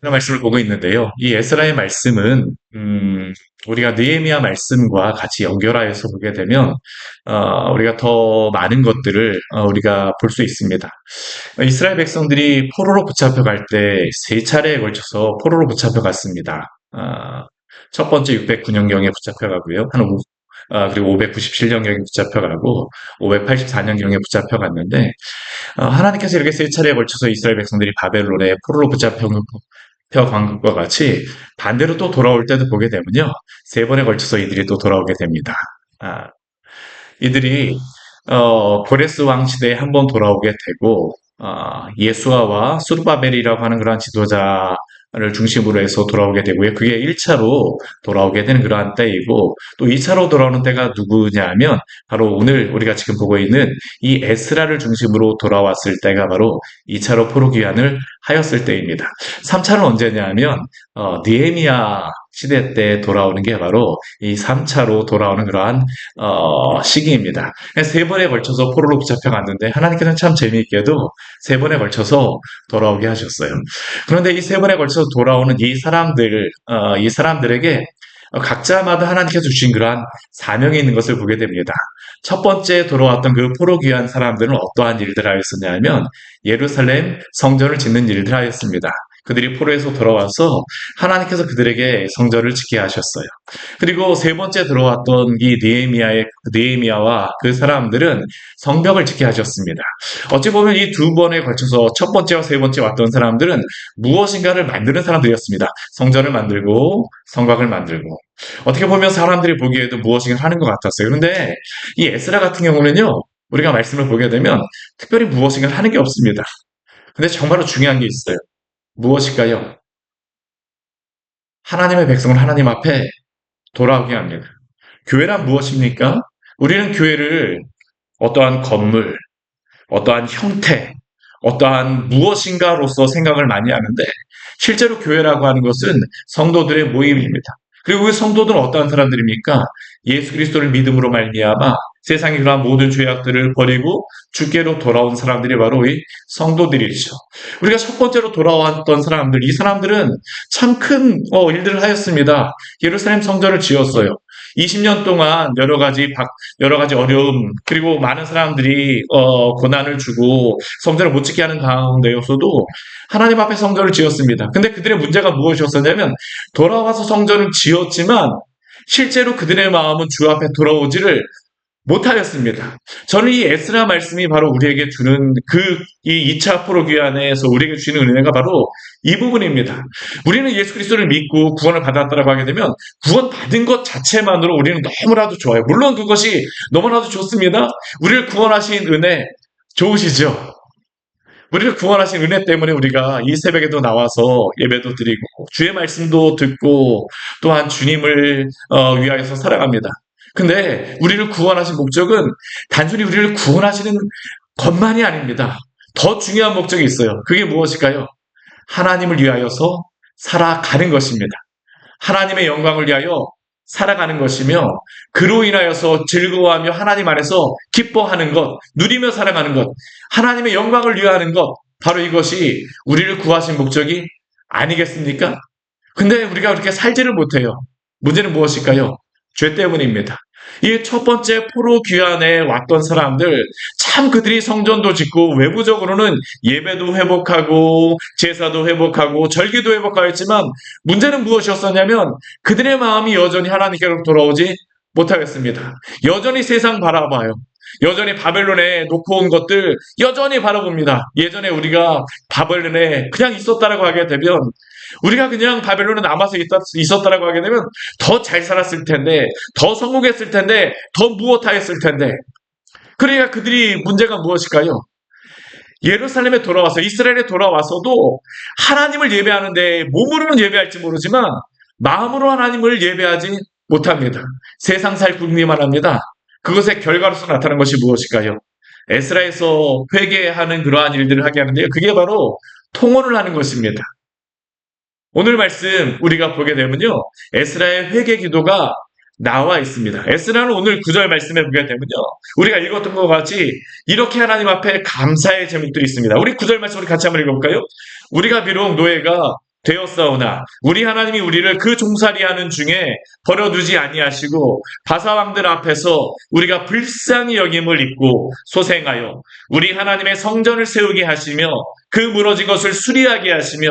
그런 말씀을 보고 있는데요. 이 에스라의 말씀은 음, 우리가 느헤미야 말씀과 같이 연결하여서 보게 되면 어, 우리가 더 많은 것들을 어, 우리가 볼 수 있습니다. 이스라엘 백성들이 포로로 붙잡혀 갈 때 세 차례에 걸쳐서 포로로 붙잡혀 갔습니다. 아, 첫 번째 609년경에 붙잡혀 가고요. 한 오- 아, 그리고 597년경에 붙잡혀 가고 584년경에 붙잡혀 갔는데 어, 하나님께서 이렇게 세 차례에 걸쳐서 이스라엘 백성들이 바벨론에 포로로 붙잡혀 간 것과 같이 반대로 또 돌아올 때도 보게 되면요. 세 번에 걸쳐서 이들이 또 돌아오게 됩니다. 아, 이들이 어, 고레스 왕 시대에 한 번 돌아오게 되고 어, 예수아와 수르바벨이라고 하는 그러한 지도자 를 중심으로 해서 돌아오게 되고요. 그게 1차로 돌아오게 되는 그러한 때이고 또 2차로 돌아오는 때가 누구냐면 바로 오늘 우리가 지금 보고 있는 이 에스라를 중심으로 돌아왔을 때가 바로 2차로 포로 귀환을 하였을 때입니다. 3차는 언제냐면 어, 니에미아 시대 때 돌아오는 게 바로 이 3차로 돌아오는 그러한 어, 시기입니다. 세 번에 걸쳐서 포로로 붙잡혀 갔는데 하나님께서는 참 재미있게도 세 번에 걸쳐서 돌아오게 하셨어요. 그런데 이 세 번에 걸쳐서 돌아오는 이 사람들, 어, 이 사람들에게 각자마다 하나님께서 주신 그러한 사명이 있는 것을 보게 됩니다. 첫 번째 돌아왔던 그 포로 귀한 사람들은 어떠한 일들을 하였었냐면 예루살렘 성전을 짓는 일들을 하였습니다. 그들이 포로에서 돌아와서 하나님께서 그들에게 성전을 짓게 하셨어요. 그리고 세 번째 들어왔던 이 느헤미야의 느헤미야와 그 사람들은 성벽을 짓게 하셨습니다. 어찌 보면 이 두 번에 걸쳐서 첫 번째와 세 번째 왔던 사람들은 무엇인가를 만드는 사람들이었습니다. 성전을 만들고 성곽을 만들고 어떻게 보면 사람들이 보기에도 무엇인가 하는 것 같았어요. 그런데 이 에스라 같은 경우는요. 우리가 말씀을 보게 되면 특별히 무엇인가 하는 게 없습니다. 근데 정말로 중요한 게 있어요. 무엇일까요? 하나님의 백성을 하나님 앞에 돌아오게 합니다. 교회란 무엇입니까? 우리는 교회를 어떠한 건물, 어떠한 형태, 어떠한 무엇인가로서 생각을 많이 하는데 실제로 교회라고 하는 것은 성도들의 모임입니다. 그리고 그 성도들은 어떠한 사람들입니까? 예수 그리스도를 믿음으로 말미암아 세상의 그러한 모든 죄악들을 버리고 주께로 돌아온 사람들이 바로 이 성도들이죠. 우리가 첫 번째로 돌아왔던 사람들, 이 사람들은 참큰 어, 일들을 하였습니다. 예루살렘 성전을 지었어요. 20년 동안 여러 가지 박, 여러 가지 어려움 그리고 많은 사람들이 어, 고난을 주고 성전을 못 짓게 하는 가운데였어도 하나님 앞에 성전을 지었습니다. 근데 그들의 문제가 무엇이었었냐면 돌아와서 성전을 지었지만 실제로 그들의 마음은 주 앞에 돌아오지를 못하였습니다. 저는 이 에스라 말씀이 바로 우리에게 주는 그 이 2차 포로 귀환에서 우리에게 주시는 은혜가 바로 이 부분입니다. 우리는 예수 그리스도를 믿고 구원을 받았다고 하게 되면 구원 받은 것 자체만으로 우리는 너무나도 좋아요. 물론 그것이 너무나도 좋습니다. 우리를 구원하신 은혜 좋으시죠? 우리를 구원하신 은혜 때문에 우리가 이 새벽에도 나와서 예배도 드리고 주의 말씀도 듣고 또한 주님을 어, 위하여서 살아갑니다. 근데 우리를 구원하신 목적은 단순히 우리를 구원하시는 것만이 아닙니다. 더 중요한 목적이 있어요. 그게 무엇일까요? 하나님을 위하여서 살아가는 것입니다. 하나님의 영광을 위하여 살아가는 것이며 그로 인하여서 즐거워하며 하나님 안에서 기뻐하는 것, 누리며 살아가는 것, 하나님의 영광을 위하는 것, 바로 이것이 우리를 구하신 목적이 아니겠습니까? 근데 우리가 그렇게 살지를 못해요. 문제는 무엇일까요? 죄 때문입니다. 이 첫 번째 포로 귀환에 왔던 사람들, 참 그들이 성전도 짓고 외부적으로는 예배도 회복하고 제사도 회복하고 절기도 회복하였지만 문제는 무엇이었었냐면 그들의 마음이 여전히 하나님께로 돌아오지 못하겠습니다. 여전히 세상 바라봐요. 여전히 바벨론에 놓고 온 것들 여전히 바라봅니다. 예전에 우리가 바벨론에 그냥 있었다라고 하게 되면 우리가 그냥 바벨론에 남아서 있었, 다 라고 하게 되면 더 잘 살았을 텐데, 더 성공했을 텐데, 더 무엇하였을 텐데. 그러니까 그들이 문제가 무엇일까요? 예루살렘에 돌아와서 이스라엘에 돌아와서도 하나님을 예배하는데 몸으로는 예배할지 모르지만 마음으로 하나님을 예배하지 못합니다. 세상 살 궁리만 합니다. 그것의 결과로서 나타난 것이 무엇일까요? 에스라에서 회개하는 그러한 일들을 하게 하는데요. 그게 바로 통혼을 하는 것입니다. 오늘 말씀 우리가 보게 되면요. 에스라의 회개 기도가 나와 있습니다. 에스라는 오늘 구절 말씀에 보게 되면요. 우리가 읽었던 것 같이 이렇게 하나님 앞에 감사의 제목들이 있습니다. 우리 구절 말씀 우리 같이 한번 읽어볼까요? 우리가 비록 노예가 되었사오나 우리 하나님이 우리를 그 종살이하는 중에 버려두지 아니하시고 바사왕들 앞에서 우리가 불쌍히 여김을 입고 소생하여 우리 하나님의 성전을 세우게 하시며 그 무너진 것을 수리하게 하시며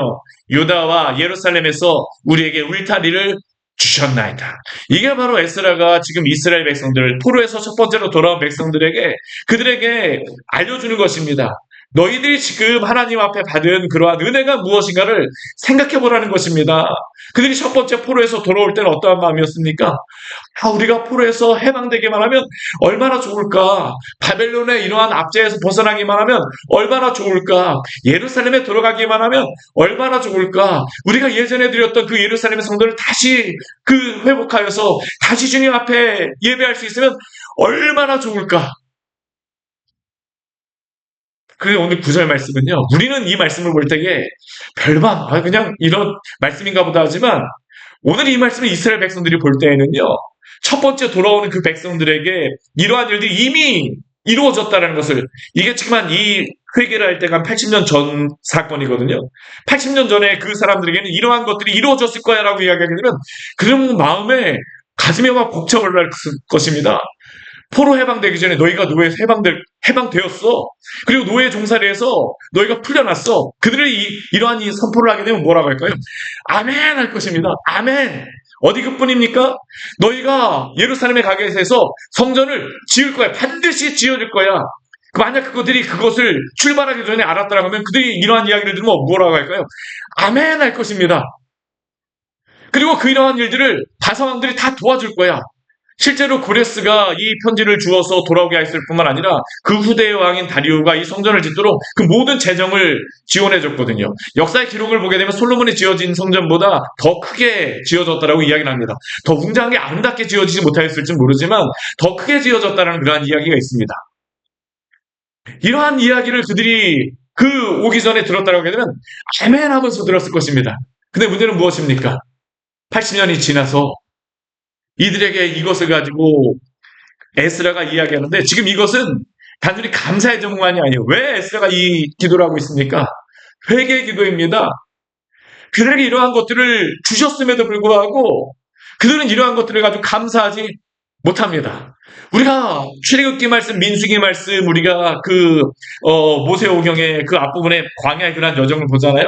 유다와 예루살렘에서 우리에게 울타리를 주셨나이다. 이게 바로 에스라가 지금 이스라엘 백성들, 포로에서 첫 번째로 돌아온 백성들에게 그들에게 알려주는 것입니다. 너희들이 지금 하나님 앞에 받은 그러한 은혜가 무엇인가를 생각해 보라는 것입니다. 그들이 첫 번째 포로에서 돌아올 때는 어떠한 마음이었습니까? 아, 우리가 포로에서 해방되기만 하면 얼마나 좋을까? 바벨론의 이러한 압제에서 벗어나기만 하면 얼마나 좋을까? 예루살렘에 들어가기만 하면 얼마나 좋을까? 우리가 예전에 드렸던 그 예루살렘의 성도를 다시 그 회복하여서 다시 주님 앞에 예배할 수 있으면 얼마나 좋을까? 그 오늘 구절 말씀은요. 우리는 이 말씀을 볼 때에 별반 아, 그냥 이런 말씀인가 보다 하지만 오늘 이 말씀을 이스라엘 백성들이 볼 때에는요. 첫 번째 돌아오는 그 백성들에게 이러한 일들이 이미 이루어졌다는 것을 이게 지금 한 이 회개를 할 때가 한 80년 전 사건이거든요. 80년 전에 그 사람들에게는 이러한 것들이 이루어졌을 거야라고 이야기하게 되면 그런 마음에 가슴에 막 벅차올 것입니다. 포로 해방되기 전에 너희가 노예에서 해방될, 해방되었어. 그리고 노예 종살이에서 너희가 풀려났어. 그들이 이, 이러한 이 선포를 하게 되면 뭐라고 할까요? 아멘 할 것입니다. 아멘. 어디 그뿐입니까? 너희가 예루살렘에 가게 해서 성전을 지을 거야. 반드시 지어줄 거야. 만약 그들이 그것을 출발하기 전에 알았다라고 하면 그들이 이러한 이야기를 들으면 뭐라고 할까요? 아멘 할 것입니다. 그리고 그 이러한 일들을 바사왕들이 다 도와줄 거야. 실제로 고레스가 이 편지를 주어서 돌아오게 했을 뿐만 아니라 그 후대의 왕인 다리우가 이 성전을 짓도록 그 모든 재정을 지원해 줬거든요. 역사의 기록을 보게 되면 솔로몬이 지어진 성전보다 더 크게 지어졌다라고 이야기를 합니다. 더 웅장하게 아름답게 지어지지 못하였을지 모르지만 더 크게 지어졌다는 그러한 이야기가 있습니다. 이러한 이야기를 그들이 그 오기 전에 들었다고 하게 되면 아멘 하면서 들었을 것입니다. 근데 문제는 무엇입니까? 80년이 지나서 이들에게 이것을 가지고 에스라가 이야기하는데 지금 이것은 단순히 감사의 정만이 아니에요. 왜 에스라가 이 기도를 하고 있습니까? 회개 기도입니다. 그들에게 이러한 것들을 주셨음에도 불구하고 그들은 이러한 것들을 가지고 감사하지 못합니다. 우리가 출애굽기 말씀, 민수기 말씀, 우리가 그 어, 모세오경의 그 앞부분에 광야의 그런 여정을 보잖아요.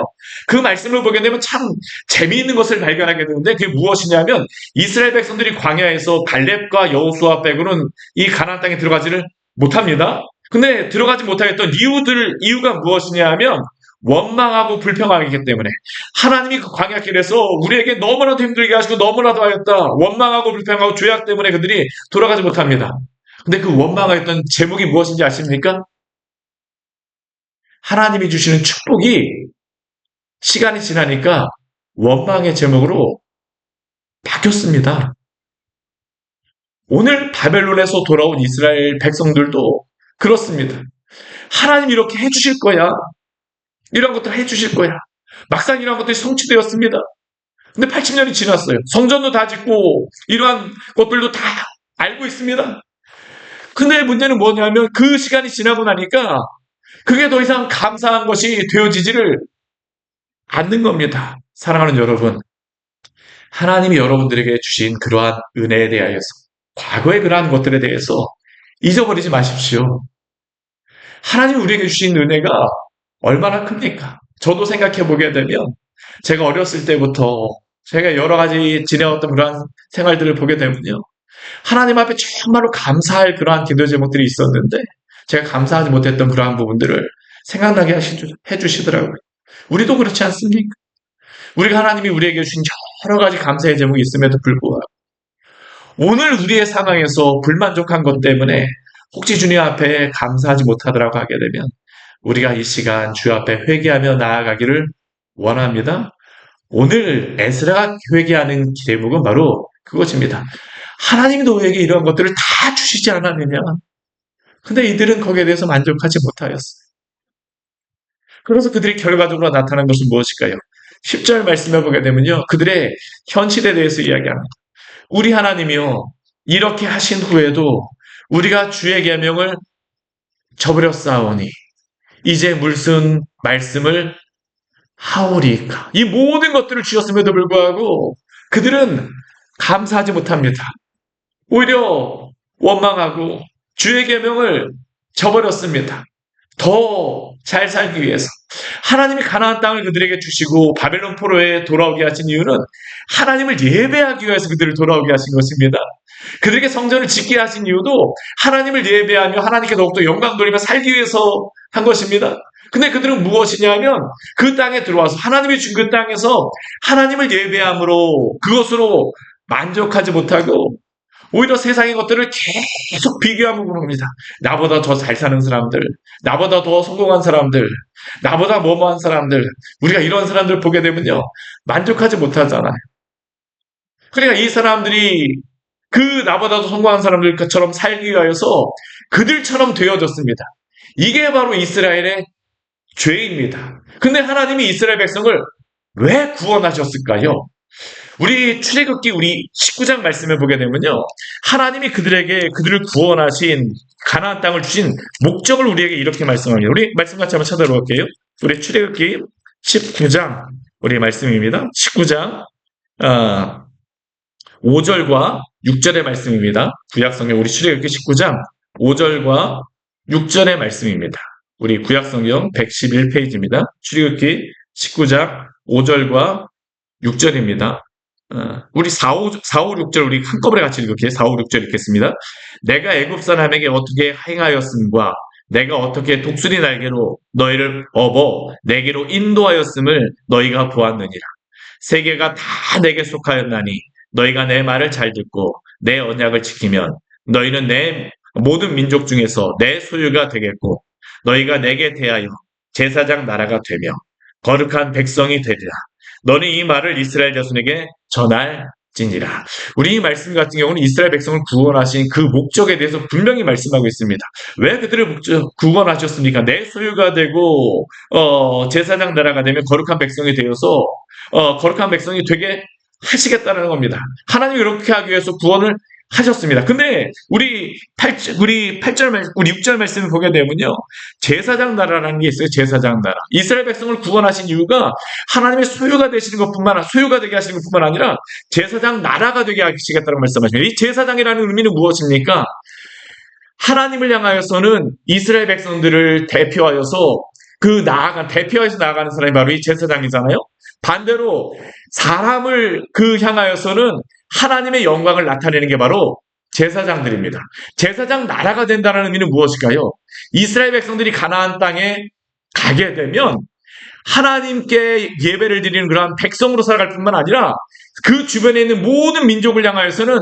그 말씀을 보게 되면 참 재미있는 것을 발견하게 되는데 그게 무엇이냐면 이스라엘 백성들이 광야에서 발렙과 여호수아 빼고는 이 가나안 땅에 들어가지를 못합니다. 근데 들어가지 못하겠던 이유들 이유가 무엇이냐면 원망하고 불평하기 때문에 하나님이 그 광야길에서 우리에게 너무나도 힘들게 하시고 너무나도 하였다. 원망하고 불평하고 죄악 때문에 그들이 돌아가지 못합니다. 근데 그 원망하였던 제목이 무엇인지 아십니까? 하나님이 주시는 축복이 시간이 지나니까 원망의 제목으로 바뀌었습니다. 오늘 바벨론에서 돌아온 이스라엘 백성들도 그렇습니다. 하나님 이렇게 해주실 거야. 이런 것들 해주실 거야. 막상 이런 것들이 성취되었습니다. 근데 80년이 지났어요. 성전도 다 짓고 이러한 것들도 다 알고 있습니다. 근데 문제는 뭐냐면 그 시간이 지나고 나니까 그게 더 이상 감사한 것이 되어지지를 않는 겁니다. 사랑하는 여러분. 하나님이 여러분들에게 주신 그러한 은혜에 대하여서 과거의 그러한 것들에 대해서 잊어버리지 마십시오. 하나님이 우리에게 주신 은혜가 얼마나 큽니까? 저도 생각해 보게 되면 제가 어렸을 때부터 제가 여러 가지 지내왔던 그러한 생활들을 보게 되면요. 하나님 앞에 정말로 감사할 그러한 기도 제목들이 있었는데 제가 감사하지 못했던 그러한 부분들을 생각나게 해주시더라고요. 우리도 그렇지 않습니까? 우리가 하나님이 우리에게 주신 여러 가지 감사의 제목이 있음에도 불구하고 오늘 우리의 상황에서 불만족한 것 때문에 혹시 주님 앞에 감사하지 못하더라고 하게 되면 우리가 이 시간 주 앞에 회개하며 나아가기를 원합니다. 오늘 에스라가 회개하는 제목은 바로 그것입니다. 하나님이 너에게 이러한 것들을 다 주시지 않았느냐. 근데 이들은 거기에 대해서 만족하지 못하였어요. 그래서 그들이 결과적으로 나타난 것은 무엇일까요? 10절 말씀해 보게 되면요. 그들의 현실에 대해서 이야기합니다. 우리 하나님이요. 이렇게 하신 후에도 우리가 주의 계명을 저버렸사오니 이제 물순 말씀을 하오리까. 이 모든 것들을 주셨음에도 불구하고 그들은 감사하지 못합니다. 오히려 원망하고 주의 계명을 저버렸습니다. 더 잘 살기 위해서 하나님이 가나안 땅을 그들에게 주시고 바벨론 포로에 돌아오게 하신 이유는 하나님을 예배하기 위해서 그들을 돌아오게 하신 것입니다. 그들에게 성전을 짓게 하신 이유도 하나님을 예배하며 하나님께 더욱더 영광 돌리며 살기 위해서 한 것입니다. 근데 그들은 무엇이냐면 그 땅에 들어와서 하나님이 준 그 땅에서 하나님을 예배함으로 그것으로 만족하지 못하고 오히려 세상의 것들을 계속 비교하고 그럽니다. 나보다 더 잘 사는 사람들, 나보다 더 성공한 사람들, 나보다 뭐뭐한 사람들, 우리가 이런 사람들 보게 되면요. 만족하지 못하잖아요. 그러니까 이 사람들이 그 나보다 더 성공한 사람들처럼 살기 위하여서 그들처럼 되어졌습니다. 이게 바로 이스라엘의 죄입니다. 근데 하나님이 이스라엘 백성을 왜 구원하셨을까요? 우리 출애굽기 우리 19장 말씀을 보게 되면요. 하나님이 그들에게 그들을 구원하신 가나안 땅을 주신 목적을 우리에게 이렇게 말씀합니다. 우리 말씀 같이 한번 찾아볼게요. 우리 출애굽기 19장 우리 말씀입니다. 19장 어, 5절과 6절의 말씀입니다. 구약성경 우리 출애굽기 19장 5절과 6절의 말씀입니다. 우리 구약성경 111페이지입니다. 출애굽기 19장 5절과 6절입니다. 어, 우리 4, 5, 4, 5, 6절 우리 한꺼번에 같이 읽을게요. 4, 5, 6절 읽겠습니다. 내가 애굽 사람에게 어떻게 행하였음과 내가 어떻게 독수리 날개로 너희를 업어 내게로 인도하였음을 너희가 보았느니라. 세계가 다 내게 속하였나니 너희가 내 말을 잘 듣고 내 언약을 지키면 너희는 내 모든 민족 중에서 내 소유가 되겠고 너희가 내게 대하여 제사장 나라가 되며 거룩한 백성이 되리라. 너는 이 말을 이스라엘 자손에게 전할지니라. 우리 이 말씀 같은 경우는 이스라엘 백성을 구원하신 그 목적에 대해서 분명히 말씀하고 있습니다. 왜 그들을 목적, 구원하셨습니까? 내 소유가 되고 어, 제사장 나라가 되면 거룩한 백성이 되어서 어, 거룩한 백성이 되게 하시겠다는 겁니다. 하나님이 이렇게 하기 위해서 구원을 하셨습니다. 근데 우리 8, 우리 8절 말, 우리 6절 말씀을 보게 되면요. 제사장 나라라는 게 있어요. 제사장 나라. 이스라엘 백성을 구원하신 이유가 하나님의 소유가 되시는 것뿐만 아니라 소유가 되게 하시는 것뿐만 아니라 제사장 나라가 되게 하시겠다고 말씀하십니다. 이 제사장이라는 의미는 무엇입니까? 하나님을 향하여서는 이스라엘 백성들을 대표하여서 그 나아간 대표해서 나아가는 사람이 바로 이 제사장이잖아요. 반대로 사람을 그 향하여서는 하나님의 영광을 나타내는 게 바로 제사장들입니다. 제사장 나라가 된다는 의미는 무엇일까요? 이스라엘 백성들이 가나안 땅에 가게 되면 하나님께 예배를 드리는 그러한 백성으로 살아갈 뿐만 아니라 그 주변에 있는 모든 민족을 향하여서는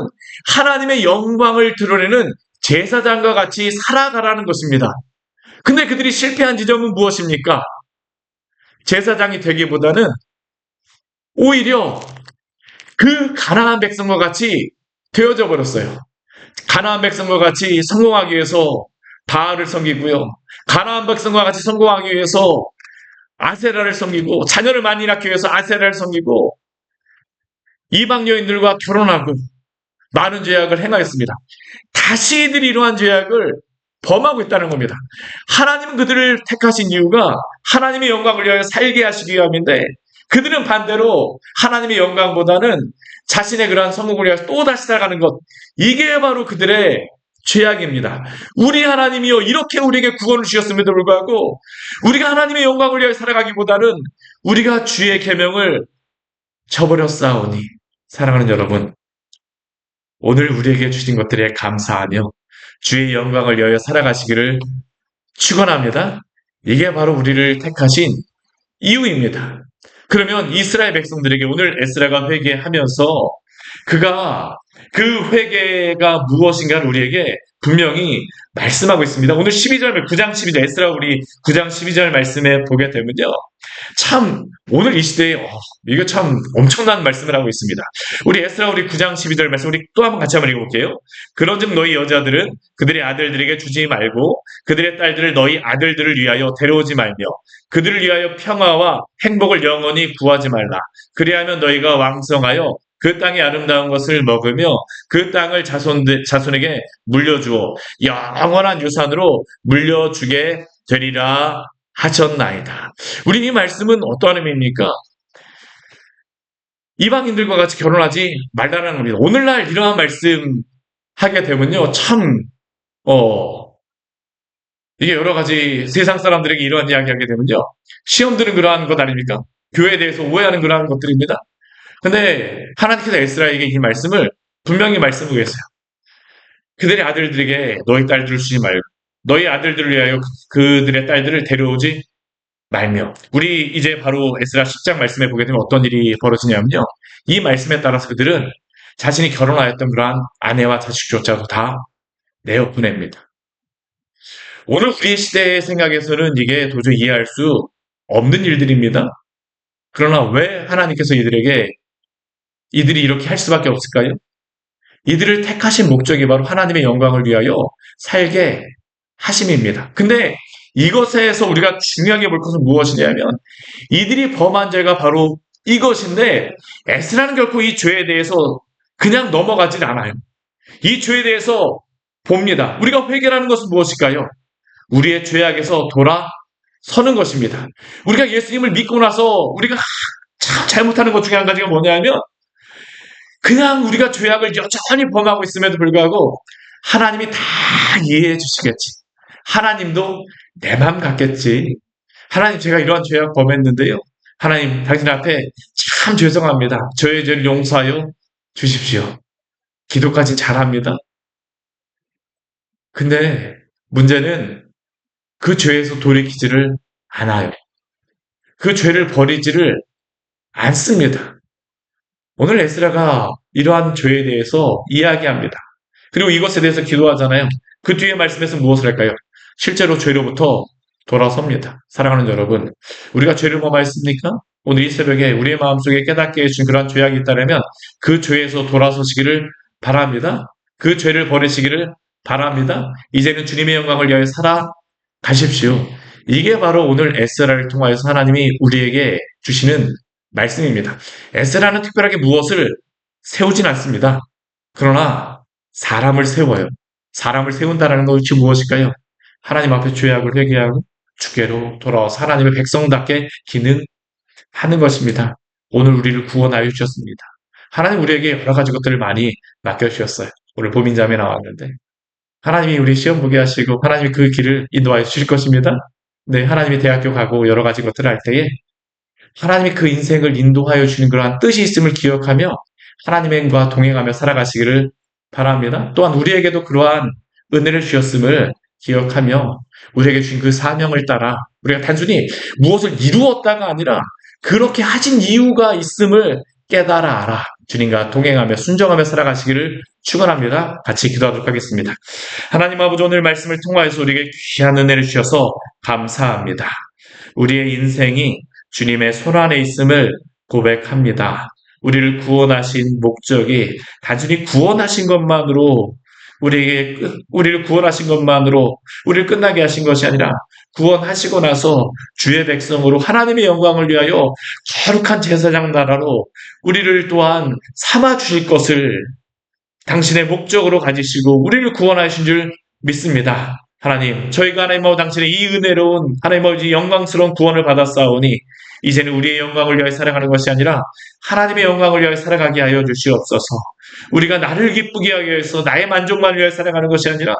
하나님의 영광을 드러내는 제사장과 같이 살아가라는 것입니다. 근데 그들이 실패한 지점은 무엇입니까? 제사장이 되기보다는 오히려 그 가나안 백성과 같이 되어져 버렸어요. 가나안 백성과 같이 성공하기 위해서 바알을 섬기고요. 가나안 백성과 같이 성공하기 위해서 아세라를 섬기고 자녀를 많이 낳기 위해서 아세라를 섬기고 이방 여인들과 결혼하고 많은 죄악을 행하였습니다. 다시 이들이 이러한 죄악을 범하고 있다는 겁니다. 하나님은 그들을 택하신 이유가 하나님의 영광을 위하여 살게 하시기 위함인데 그들은 반대로 하나님의 영광보다는 자신의 그러한 성공을 위해서 또다시 살아가는 것. 이게 바로 그들의 죄악입니다. 우리 하나님이요, 이렇게 우리에게 구원을 주셨음에도 불구하고, 우리가 하나님의 영광을 위하여 살아가기보다는 우리가 주의 계명을 저버렸사오니, 사랑하는 여러분, 오늘 우리에게 주신 것들에 감사하며 주의 영광을 위하여 살아가시기를 축원합니다. 이게 바로 우리를 택하신 이유입니다. 그러면 이스라엘 백성들에게 오늘 에스라가 회개하면서 그가 그 회개가 무엇인가를 우리에게 분명히 말씀하고 있습니다. 오늘 12절, 9장 12절, 에스라 우리 9장 12절 말씀에 보게 되면요. 참, 오늘 이 시대에, 어, 이거 참 엄청난 말씀을 하고 있습니다. 우리 에스라 우리 9장 12절 말씀, 우리 또 한번 같이 한번 읽어볼게요. 그런 즉 너희 여자들은 그들의 아들들에게 주지 말고 그들의 딸들을 너희 아들들을 위하여 데려오지 말며 그들을 위하여 평화와 행복을 영원히 구하지 말라. 그리하면 너희가 왕성하여 그 땅의 아름다운 것을 먹으며 그 땅을 자손, 자손에게 물려주어 영원한 유산으로 물려주게 되리라 하셨나이다. 우리 이 말씀은 어떠한 의미입니까? 이방인들과 같이 결혼하지 말라는 겁니다. 오늘날 이러한 말씀 하게 되면요, 참, 어, 이게 여러 가지 세상 사람들에게 이러한 이야기 하게 되면요, 시험 드는 그러한 것 아닙니까? 교회에 대해서 오해하는 그러한 것들입니다. 근데 하나님께서 에스라에게 이 말씀을 분명히 말씀하고 계세요. 그들의 아들들에게 너희 딸들을 주지 말고 너희 아들들을 위하여 그들의 딸들을 데려오지 말며 우리 이제 바로 에스라 10장 말씀에 보게 되면 어떤 일이 벌어지냐면요. 이 말씀에 따라서 그들은 자신이 결혼하였던 그러한 아내와 자식조차도 다 내어 보냅니다. 오늘 우리 시대의 생각에서는 이게 도저히 이해할 수 없는 일들입니다. 그러나 왜 하나님께서 이들에게 이들이 이렇게 할 수밖에 없을까요? 이들을 택하신 목적이 바로 하나님의 영광을 위하여 살게 하심입니다. 근데 이것에서 우리가 중요하게 볼 것은 무엇이냐면 이들이 범한 죄가 바로 이것인데 에스라는 결코 이 죄에 대해서 그냥 넘어가진 않아요. 이 죄에 대해서 봅니다. 우리가 회개하는 것은 무엇일까요? 우리의 죄악에서 돌아서는 것입니다. 우리가 예수님을 믿고 나서 우리가 참 잘못하는 것 중에 한 가지가 뭐냐면 그냥 우리가 죄악을 여전히 범하고 있음에도 불구하고 하나님이 다 이해해 주시겠지. 하나님도 내 마음 같겠지. 하나님 제가 이러한 죄악 범했는데요. 하나님 당신 앞에 참 죄송합니다. 저의 죄를 용서하여 주십시오. 기도까지 잘합니다. 근데 문제는 그 죄에서 돌이키지를 않아요. 그 죄를 버리지를 않습니다. 오늘 에스라가 이러한 죄에 대해서 이야기합니다. 그리고 이것에 대해서 기도하잖아요. 그 뒤에 말씀에서 무엇을 할까요? 실제로 죄로부터 돌아섭니다. 사랑하는 여러분, 우리가 죄를 범하였습니까? 오늘 이 새벽에 우리의 마음속에 깨닫게 해준 그러한 죄악이 있다면 그 죄에서 돌아서시기를 바랍니다. 그 죄를 버리시기를 바랍니다. 이제는 주님의 영광을 위하여 살아가십시오. 이게 바로 오늘 에스라를 통하여서 하나님이 우리에게 주시는 말씀입니다. 에스라는 특별하게 무엇을 세우진 않습니다. 그러나 사람을 세워요. 사람을 세운다는 것이 무엇일까요? 하나님 앞에 죄악을 회개하고 주께로 돌아와서 하나님의 백성답게 기능하는 것입니다. 오늘 우리를 구원하여 주셨습니다. 하나님 우리에게 여러 가지 것들을 많이 맡겨주셨어요. 오늘 보민자매 나왔는데 하나님이 우리 시험 보게 하시고 하나님이 그 길을 인도하여 주실 것입니다. 네, 하나님이 대학교 가고 여러 가지 것들을 할 때에 하나님이 그 인생을 인도하여 주는 그러한 뜻이 있음을 기억하며 하나님과 동행하며 살아가시기를 바랍니다. 또한 우리에게도 그러한 은혜를 주셨음을 기억하며 우리에게 주신 그 사명을 따라 우리가 단순히 무엇을 이루었다가 아니라 그렇게 하신 이유가 있음을 깨달아 알아. 주님과 동행하며 순정하며 살아가시기를 축원합니다. 같이 기도하도록 하겠습니다. 하나님 아버지 오늘 말씀을 통하여서 우리에게 귀한 은혜를 주셔서 감사합니다. 우리의 인생이 주님의 손 안에 있음을 고백합니다. 우리를 구원하신 목적이 단순히 구원하신 것만으로 우리에게 우리를 구원하신 것만으로 우리를 끝나게 하신 것이 아니라 구원하시고 나서 주의 백성으로 하나님의 영광을 위하여 거룩한 제사장 나라로 우리를 또한 삼아 주실 것을 당신의 목적으로 가지시고 우리를 구원하신 줄 믿습니다. 하나님, 저희가 하나님 아버 당신의 이 은혜로운 하나님 아버지 영광스러운 구원을 받았사오니 이제는 우리의 영광을 위하여 살아가는 것이 아니라 하나님의 영광을 위하여 살아가게 하여 주시옵소서. 우리가 나를 기쁘게 하기 위해서 나의 만족만 위하여 살아가는 것이 아니라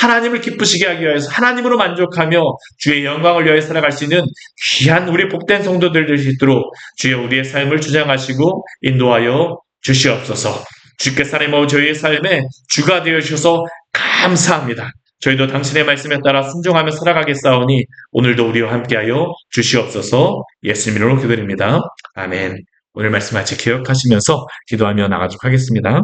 하나님을 기쁘시게 하기 위해서 하나님으로 만족하며 주의 영광을 위하여 살아갈 수 있는 귀한 우리 복된 성도들 될 수 있도록 주여 우리의 삶을 주장하시고 인도하여 주시옵소서. 주께서 하나님 저희의 삶에 주가 되어 주셔서 감사합니다. 저희도 당신의 말씀에 따라 순종하며 살아가겠사오니 오늘도 우리와 함께하여 주시옵소서 예수님 이름으로 기도드립니다. 아멘. 오늘 말씀 같이 기억하시면서 기도하며 나가도록 하겠습니다.